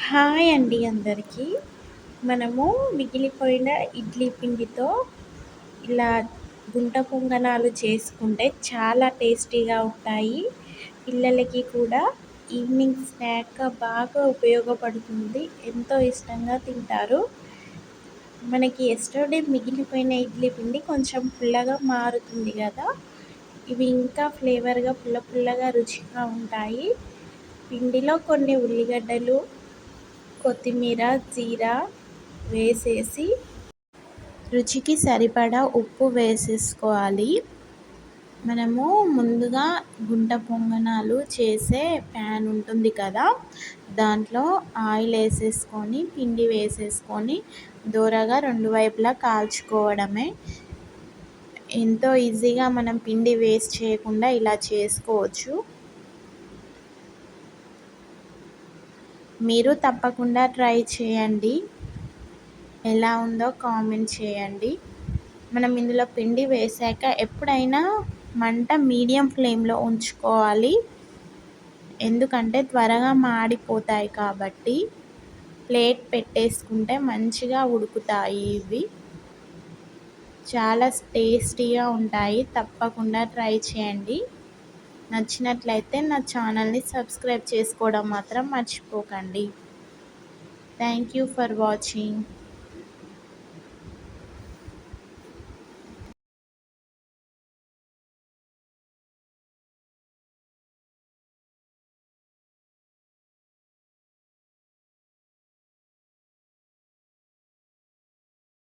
Hi అండి అందరికీ. మనము మిగిలిపోయిన ఇడ్లీ పిండితో ఇలా గుంట పొంగనాలు చేసుకుంటే చాలా టేస్టీగా ఉంటాయి. పిల్లలకి కూడా ఈవినింగ్ స్నాక్గా బాగా ఉపయోగపడుతుంది. ఎంతో ఇష్టంగా తింటారు. మనకి ఎస్టర్డే మిగిలిపోయిన ఇడ్లీ పిండి కొంచెం పుల్లగా మారుతుంది కదా. ఇవి ఇంకా ఫ్లేవర్గా పుల్ల పుల్లగా రుచిగా ఉంటాయి. పిండిలో కొన్ని ఉల్లిగడ్డలు కొత్తిమీర జీరా వేసేసి రుచికి సరిపడా ఉప్పు వేసేసుకోవాలి. మనము ముందుగా గుంట పొంగనాలు చేసే ప్యాన్ ఉంటుంది కదా దాంట్లో ఆయిల్ వేసేసుకొని పిండి వేసేసుకొని దూరగా రెండు వైపులా కాల్చుకోవడమే. ఎంతో ఈజీగా మనం పిండి వేస్ట్ చేయకుండా ఇలా చేసుకోవచ్చు. మీరు తప్పకుండా ట్రై చేయండి. ఎలా ఉందో కామెంట్ చేయండి. మనం ఇందులో పిండి వేసాక ఎప్పుడైనా మంట మీడియం ఫ్లేమ్లో ఉంచుకోవాలి. ఎందుకంటే త్వరగా మాడిపోతాయి కాబట్టి ప్లేట్ పెట్టేసుకుంటే మంచిగా ఉడుకుతాయి ఇవి. చాలా టేస్టీగా ఉంటాయి. తప్పకుండా ట్రై చేయండి. నచ్చినట్లయితే నా ఛానల్ని సబ్స్క్రైబ్ చేసుకోవడం మాత్రం మర్చిపోకండి. Thank you for watching